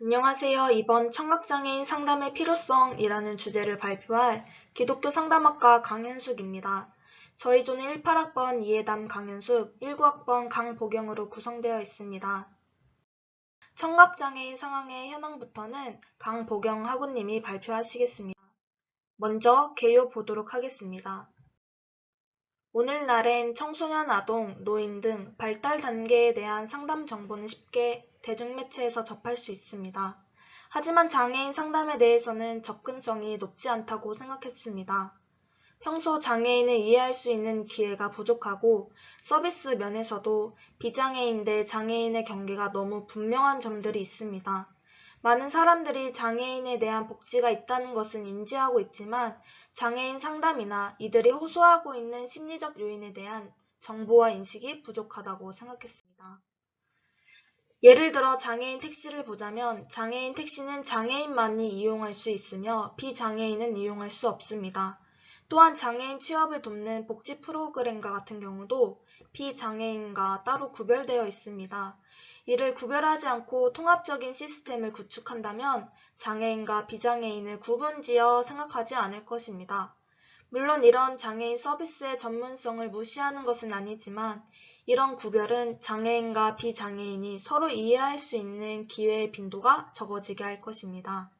안녕하세요. 이번 청각장애인 상담의 필요성이라는 주제를 발표할 기독교 상담학과 강현숙입니다. 저희 조는 18학번 이해담 강현숙, 19학번 강보경으로 구성되어 있습니다. 청각장애인 상황의 현황부터는 강보경 학우님이 발표하시겠습니다. 먼저 개요 보도록 하겠습니다. 오늘날엔 청소년 아동, 노인 등 발달 단계에 대한 상담 정보는 쉽게 대중매체에서 접할 수 있습니다. 하지만 장애인 상담에 대해서는 접근성이 높지 않다고 생각했습니다. 평소 장애인을 이해할 수 있는 기회가 부족하고 서비스 면에서도 비장애인 대 장애인의 경계가 너무 분명한 점들이 있습니다. 많은 사람들이 장애인에 대한 복지가 있다는 것은 인지하고 있지만 장애인 상담이나 이들이 호소하고 있는 심리적 요인에 대한 정보와 인식이 부족하다고 생각했습니다. 예를 들어 장애인 택시를 보자면 장애인 택시는 장애인만이 이용할 수 있으며 비장애인은 이용할 수 없습니다. 또한 장애인 취업을 돕는 복지 프로그램과 같은 경우도 비장애인과 따로 구별되어 있습니다. 이를 구별하지 않고 통합적인 시스템을 구축한다면 장애인과 비장애인을 구분지어 생각하지 않을 것입니다. 물론 이런 장애인 서비스의 전문성을 무시하는 것은 아니지만 이런 구별은 장애인과 비장애인이 서로 이해할 수 있는 기회의 빈도가 적어지게 할 것입니다.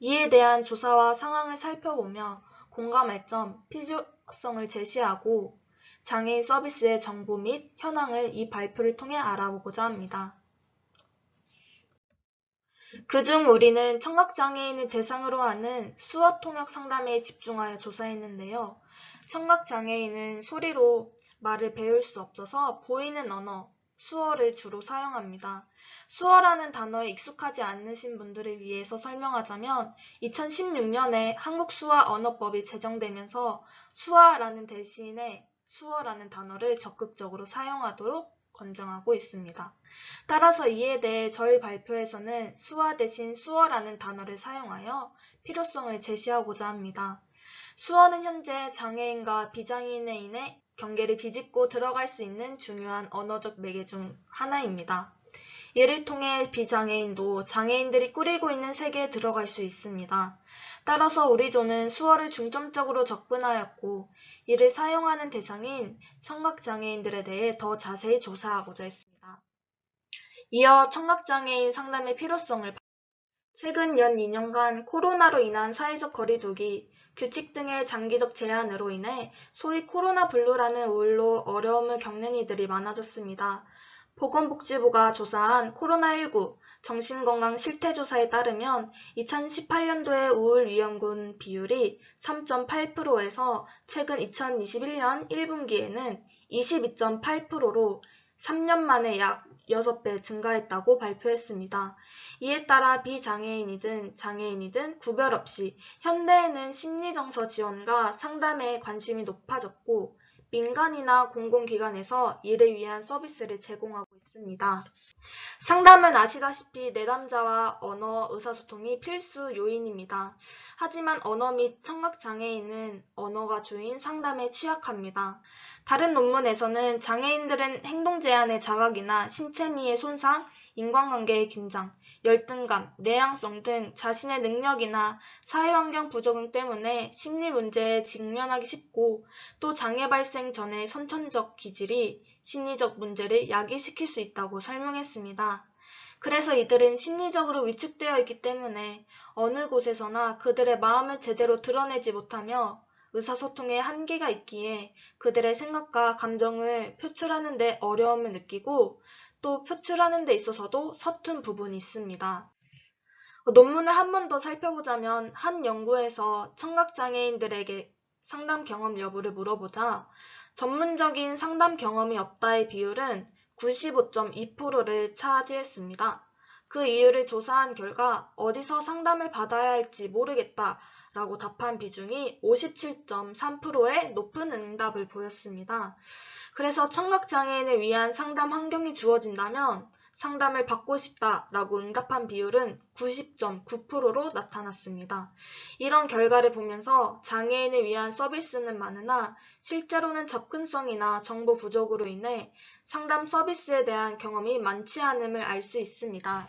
이에 대한 조사와 상황을 살펴보며 공감할 점, 필요성을 제시하고 장애인 서비스의 정보 및 현황을 이 발표를 통해 알아보고자 합니다. 그중 우리는 청각장애인을 대상으로 하는 수어 통역 상담에 집중하여 조사했는데요. 청각장애인은 소리로 말을 배울 수 없어서 보이는 언어, 수어를 주로 사용합니다. 수어라는 단어에 익숙하지 않으신 분들을 위해서 설명하자면 2016년에 한국수화 언어법이 제정되면서 수화라는 대신에 수어라는 단어를 적극적으로 사용하도록 권장하고 있습니다. 따라서 이에 대해 저희 발표에서는 수화 대신 수어라는 단어를 사용하여 필요성을 제시하고자 합니다. 수어는 현재 장애인과 비장애인의 경계를 비집고 들어갈 수 있는 중요한 언어적 매개 중 하나입니다. 이를 통해 비장애인도 장애인들이 꾸리고 있는 세계에 들어갈 수 있습니다. 따라서 우리 조는 수어를 중점적으로 접근하였고 이를 사용하는 대상인 청각장애인들에 대해 더 자세히 조사하고자 했습니다. 이어 청각장애인 상담의 필요성을 최근 연 2년간 코로나로 인한 사회적 거리두기, 규칙 등의 장기적 제한으로 인해 소위 코로나 블루라는 우울로 어려움을 겪는 이들이 많아졌습니다. 보건복지부가 조사한 코로나19 정신건강 실태조사에 따르면 2018년도의 우울 위험군 비율이 3.8%에서 최근 2021년 1분기에는 22.8%로 3년 만에 약 6배 증가했다고 발표했습니다. 이에 따라 비장애인이든 장애인이든 구별 없이 현대에는 심리정서 지원과 상담에 관심이 높아졌고 민간이나 공공기관에서 이를 위한 서비스를 제공하고 있습니다. 상담은 아시다시피 내담자와 언어 의사소통이 필수 요인입니다. 하지만 언어 및 청각장애인은 언어가 주인 상담에 취약합니다. 다른 논문에서는 장애인들은 행동 제한의 자각이나 신체미의 손상, 인간관계의 긴장, 열등감, 내향성 등 자신의 능력이나 사회환경 부적응 때문에 심리 문제에 직면하기 쉽고 또 장애 발생 전의 선천적 기질이 심리적 문제를 야기시킬 수 있다고 설명했습니다. 그래서 이들은 심리적으로 위축되어 있기 때문에 어느 곳에서나 그들의 마음을 제대로 드러내지 못하며 의사소통에 한계가 있기에 그들의 생각과 감정을 표출하는 데 어려움을 느끼고 또 표출하는 데 있어서도 서툰 부분이 있습니다. 논문을 한 번 더 살펴보자면 한 연구에서 청각장애인들에게 상담 경험 여부를 물어보자 전문적인 상담 경험이 없다의 비율은 95.2%를 차지했습니다. 그 이유를 조사한 결과 어디서 상담을 받아야 할지 모르겠다 라고 답한 비중이 57.3%의 높은 응답을 보였습니다. 그래서 청각장애인을 위한 상담 환경이 주어진다면 상담을 받고 싶다라고 응답한 비율은 90.9%로 나타났습니다. 이런 결과를 보면서 장애인을 위한 서비스는 많으나 실제로는 접근성이나 정보 부족으로 인해 상담 서비스에 대한 경험이 많지 않음을 알 수 있습니다.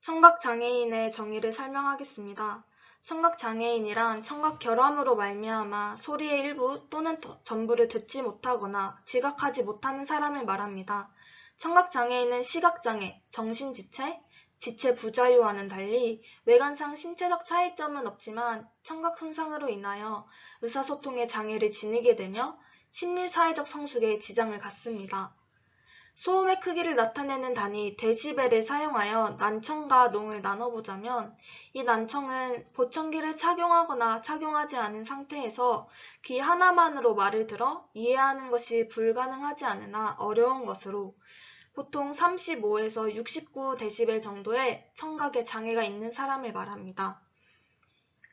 청각장애인의 정의를 설명하겠습니다. 청각장애인이란 청각 결함으로 말미암아 소리의 일부 또는 더- 전부를 듣지 못하거나 지각하지 못하는 사람을 말합니다. 청각장애인은 시각장애, 정신지체, 지체 부자유와는 달리 외관상 신체적 차이점은 없지만 청각 손상으로 인하여 의사소통에 장애를 지니게 되며 심리사회적 성숙에 지장을 갖습니다. 소음의 크기를 나타내는 단위 데시벨을 사용하여 난청과 농을 나눠보자면 이 난청은 보청기를 착용하거나 착용하지 않은 상태에서 귀 하나만으로 말을 들어 이해하는 것이 불가능하지 않으나 어려운 것으로 보통 35에서 69 데시벨 정도의 청각에 장애가 있는 사람을 말합니다.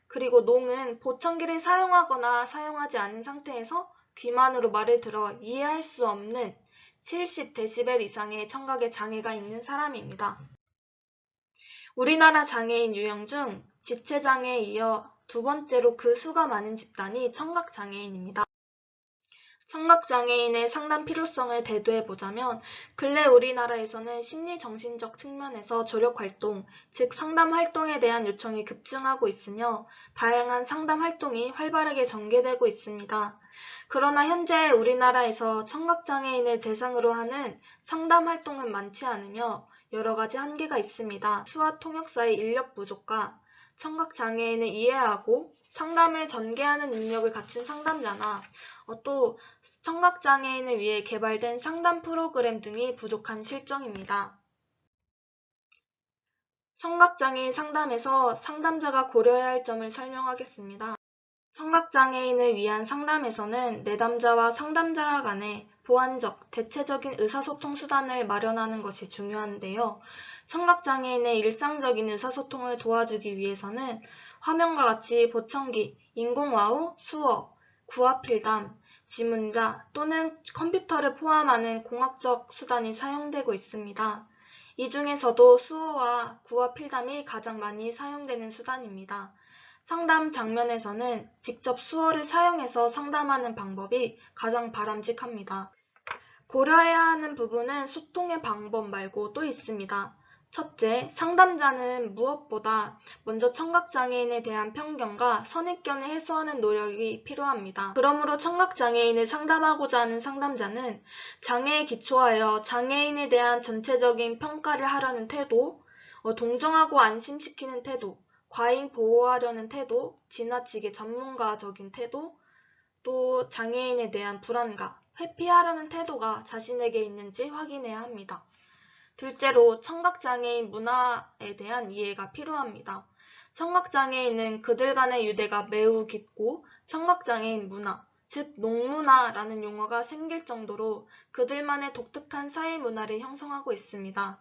그리고 농은 보청기를 사용하거나 사용하지 않은 상태에서 귀만으로 말을 들어 이해할 수 없는 70 데시벨 이상의 청각에 장애가 있는 사람입니다. 우리나라 장애인 유형 중 지체장애에 이어 두 번째로 그 수가 많은 집단이 청각장애인입니다. 청각장애인의 상담 필요성을 대두해 보자면 근래 우리나라에서는 심리정신적 측면에서 조력활동, 즉 상담 활동에 대한 요청이 급증하고 있으며 다양한 상담 활동이 활발하게 전개되고 있습니다. 그러나 현재 우리나라에서 청각장애인을 대상으로 하는 상담 활동은 많지 않으며 여러 가지 한계가 있습니다. 수화 통역사의 인력 부족과 청각장애인을 이해하고 상담을 전개하는 능력을 갖춘 상담자나 어, 또 청각장애인을 위해 개발된 상담 프로그램 등이 부족한 실정입니다. 청각장애인 상담에서 상담자가 고려해야 할 점을 설명하겠습니다. 청각장애인을 위한 상담에서는 내담자와 상담자 간의 보완적, 대체적인 의사소통 수단을 마련하는 것이 중요한데요. 청각장애인의 일상적인 의사소통을 도와주기 위해서는 화면과 같이 보청기, 인공와우, 수어, 구화필담, 지문자 또는 컴퓨터를 포함하는 공학적 수단이 사용되고 있습니다. 이 중에서도 수어와 구화필담이 가장 많이 사용되는 수단입니다. 상담 장면에서는 직접 수어를 사용해서 상담하는 방법이 가장 바람직합니다. 고려해야 하는 부분은 소통의 방법 말고 또 있습니다. 첫째, 상담자는 무엇보다 먼저 청각장애인에 대한 편견과 선입견을 해소하는 노력이 필요합니다. 그러므로 청각장애인을 상담하고자 하는 상담자는 장애에 기초하여 장애인에 대한 전체적인 평가를 하려는 태도, 어, 동정하고 안심시키는 태도, 과잉 보호하려는 태도, 지나치게 전문가적인 태도, 또 장애인에 대한 불안감, 회피하려는 태도가 자신에게 있는지 확인해야 합니다. 둘째로 청각장애인 문화에 대한 이해가 필요합니다. 청각장애인은 그들 간의 유대가 매우 깊고 청각장애인 문화, 즉 농문화라는 용어가 생길 정도로 그들만의 독특한 사회 문화를 형성하고 있습니다.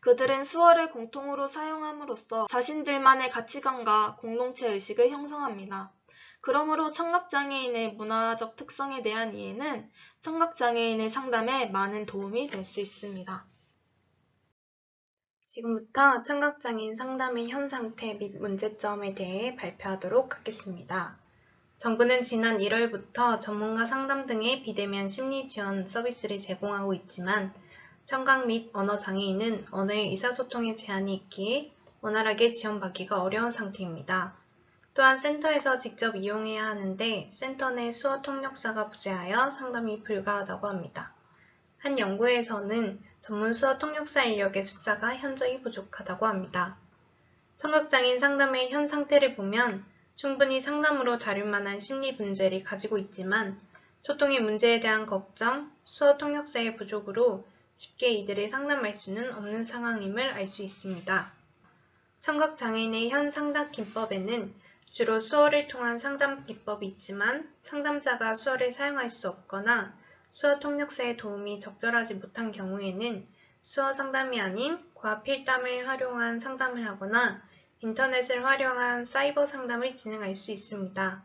그들은 수어를 공통으로 사용함으로써 자신들만의 가치관과 공동체 의식을 형성합니다. 그러므로 청각장애인의 문화적 특성에 대한 이해는 청각장애인의 상담에 많은 도움이 될 수 있습니다. 지금부터 청각장애인 상담의 현 상태 및 문제점에 대해 발표하도록 하겠습니다. 정부는 지난 1월부터 전문가 상담 등의 비대면 심리 지원 서비스를 제공하고 있지만 청각 및 언어 장애인은 언어의 의사소통에 제한이 있기에 원활하게 지원받기가 어려운 상태입니다. 또한 센터에서 직접 이용해야 하는데 센터 내 수어 통역사가 부재하여 상담이 불가하다고 합니다. 한 연구에서는 전문 수어 통역사 인력의 숫자가 현저히 부족하다고 합니다. 청각장애인 상담의 현 상태를 보면 충분히 상담으로 다룰 만한 심리 문제를 가지고 있지만 소통의 문제에 대한 걱정, 수어 통역사의 부족으로 쉽게 이들을 상담할 수는 없는 상황임을 알 수 있습니다. 청각장애인의 현 상담 기법에는 주로 수어를 통한 상담 기법이 있지만 상담자가 수어를 사용할 수 없거나 수어 통역사의 도움이 적절하지 못한 경우에는 수어 상담이 아닌 과필담을 활용한 상담을 하거나 인터넷을 활용한 사이버 상담을 진행할 수 있습니다.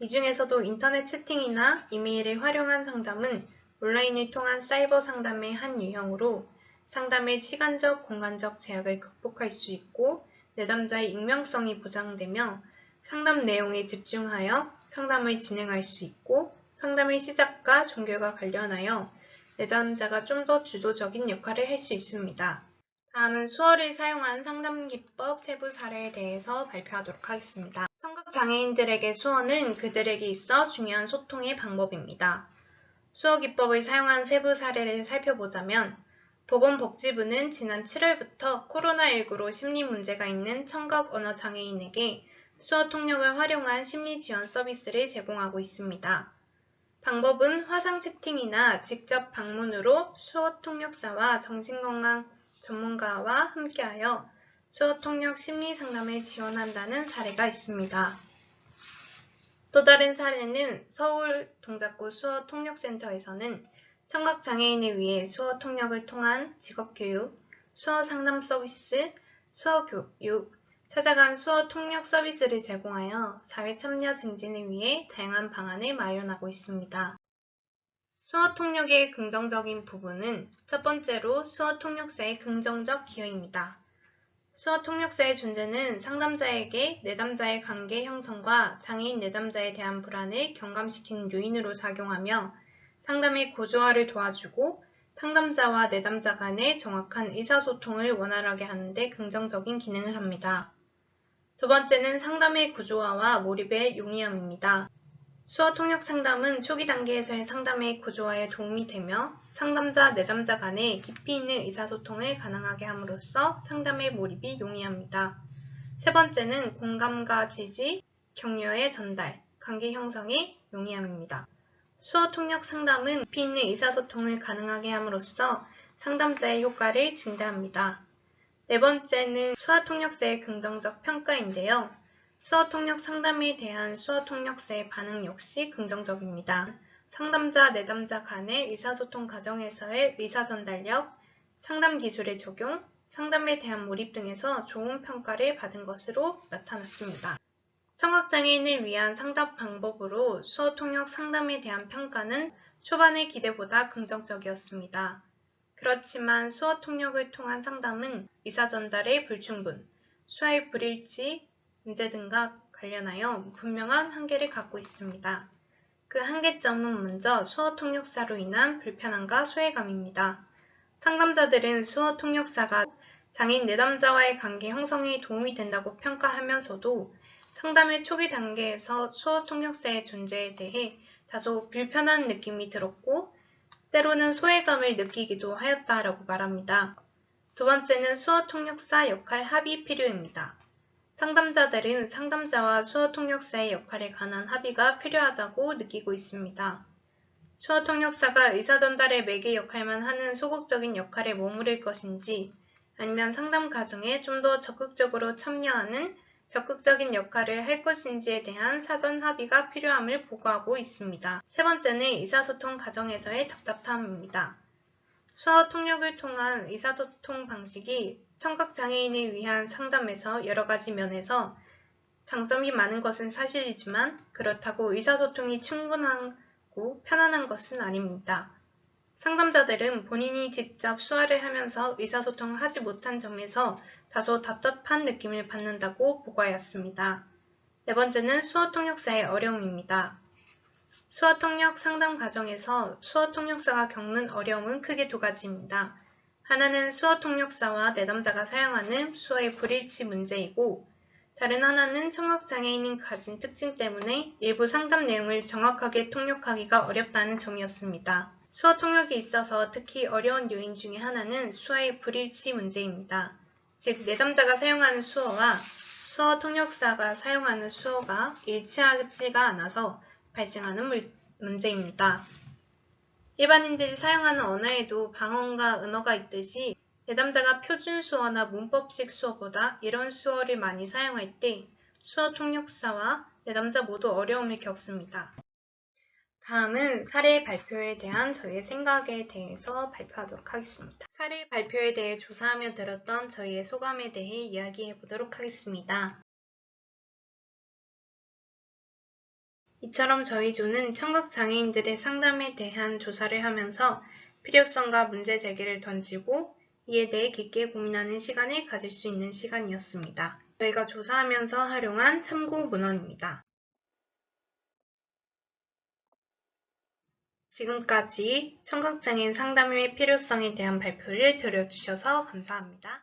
이 중에서도 인터넷 채팅이나 이메일을 활용한 상담은 온라인을 통한 사이버 상담의 한 유형으로 상담의 시간적, 공간적 제약을 극복할 수 있고 내담자의 익명성이 보장되며 상담 내용에 집중하여 상담을 진행할 수 있고 상담의 시작과 종결과 관련하여 내담자가 좀 더 주도적인 역할을 할 수 있습니다. 다음은 수어를 사용한 상담 기법 세부 사례에 대해서 발표하도록 하겠습니다. 청각 장애인들에게 수어는 그들에게 있어 중요한 소통의 방법입니다. 수어 기법을 사용한 세부 사례를 살펴보자면 보건복지부는 지난 7월부터 코로나19로 심리 문제가 있는 청각 언어 장애인에게 수어 통역을 활용한 심리 지원 서비스를 제공하고 있습니다. 방법은 화상 채팅이나 직접 방문으로 수어 통역사와 정신건강 전문가와 함께하여 수어 통역 심리 상담을 지원한다는 사례가 있습니다. 또 다른 사례는 서울 동작구 수어 통역센터에서는 청각 장애인을 위해 수어 통역을 통한 직업 교육, 수어 상담 서비스, 수어 교육, 찾아간 수어 통역 서비스를 제공하여 사회 참여 증진을 위해 다양한 방안을 마련하고 있습니다. 수어 통역의 긍정적인 부분은 첫 번째로 수어 통역사의 긍정적 기여입니다. 수어 통역사의 존재는 상담자에게 내담자의 관계 형성과 장애인 내담자에 대한 불안을 경감시키는 요인으로 작용하며 상담의 고조화를 도와주고 상담자와 내담자 간의 정확한 의사소통을 원활하게 하는데 긍정적인 기능을 합니다. 두 번째는 상담의 구조화와 몰입의 용이함입니다. 수어 통역 상담은 초기 단계에서의 상담의 구조화에 도움이 되며 상담자, 내담자 간의 깊이 있는 의사소통을 가능하게 함으로써 상담의 몰입이 용이합니다. 세 번째는 공감과 지지, 격려의 전달, 관계 형성에 용이함입니다. 수어 통역 상담은 깊이 있는 의사소통을 가능하게 함으로써 상담자의 효과를 증대합니다. 네 번째는 수어 통역사의 긍정적 평가인데요. 수어 통역 상담에 대한 수어 통역사의 반응 역시 긍정적입니다. 상담자, 내담자 간의 의사소통 과정에서의 의사 전달력, 상담 기술의 적용, 상담에 대한 몰입 등에서 좋은 평가를 받은 것으로 나타났습니다. 청각장애인을 위한 상담 방법으로 수어 통역 상담에 대한 평가는 초반의 기대보다 긍정적이었습니다. 그렇지만 수어 통역을 통한 상담은 의사 전달의 불충분, 수화의 불일치 문제 등과 관련하여 분명한 한계를 갖고 있습니다. 그 한계점은 먼저 수어 통역사로 인한 불편함과 소외감입니다. 상담자들은 수어 통역사가 장애인 내담자와의 관계 형성에 도움이 된다고 평가하면서도 상담의 초기 단계에서 수어 통역사의 존재에 대해 다소 불편한 느낌이 들었고 때로는 소외감을 느끼기도 하였다라고 말합니다. 두 번째는 수어 통역사 역할 합의 필요입니다. 상담자들은 상담자와 수어 통역사의 역할에 관한 합의가 필요하다고 느끼고 있습니다. 수어 통역사가 의사 전달의 매개 역할만 하는 소극적인 역할에 머무를 것인지 아니면 상담 과정에 좀 더 적극적으로 참여하는 적극적인 역할을 할 것인지에 대한 사전 합의가 필요함을 보고하고 있습니다. 세 번째는 의사소통 과정에서의 답답함입니다. 수어 통역을 통한 의사소통 방식이 청각장애인을 위한 상담에서 여러 가지 면에서 장점이 많은 것은 사실이지만 그렇다고 의사소통이 충분하고 편안한 것은 아닙니다. 상담자들은 본인이 직접 수화를 하면서 의사소통을 하지 못한 점에서 다소 답답한 느낌을 받는다고 보고하였습니다. 네 번째는 수어 통역사의 어려움입니다. 수어 통역 상담 과정에서 수어 통역사가 겪는 어려움은 크게 두 가지입니다. 하나는 수어 통역사와 내담자가 사용하는 수어의 불일치 문제이고 다른 하나는 청각장애인이 가진 특징 때문에 일부 상담 내용을 정확하게 통역하기가 어렵다는 점이었습니다. 수어 통역에 있어서 특히 어려운 요인 중의 하나는 수어의 불일치 문제입니다. 즉, 내담자가 사용하는 수어와 수어 통역사가 사용하는 수어가 일치하지가 않아서 발생하는 물- 문제입니다. 일반인들이 사용하는 언어에도 방언과 은어가 있듯이 내담자가 표준 수어나 문법식 수어보다 이런 수어를 많이 사용할 때 수어 통역사와 내담자 모두 어려움을 겪습니다. 다음은 사례 발표에 대한 저희의 생각에 대해서 발표하도록 하겠습니다. 사례 발표에 대해 조사하며 들었던 저희의 소감에 대해 이야기해 보도록 하겠습니다. 이처럼 저희 조는 청각장애인들의 상담에 대한 조사를 하면서 필요성과 문제 제기를 던지고 이에 대해 깊게 고민하는 시간을 가질 수 있는 시간이었습니다. 저희가 조사하면서 활용한 참고 문헌입니다. 지금까지 청각장애인 상담의 필요성에 대한 발표를 들려주셔서 감사합니다.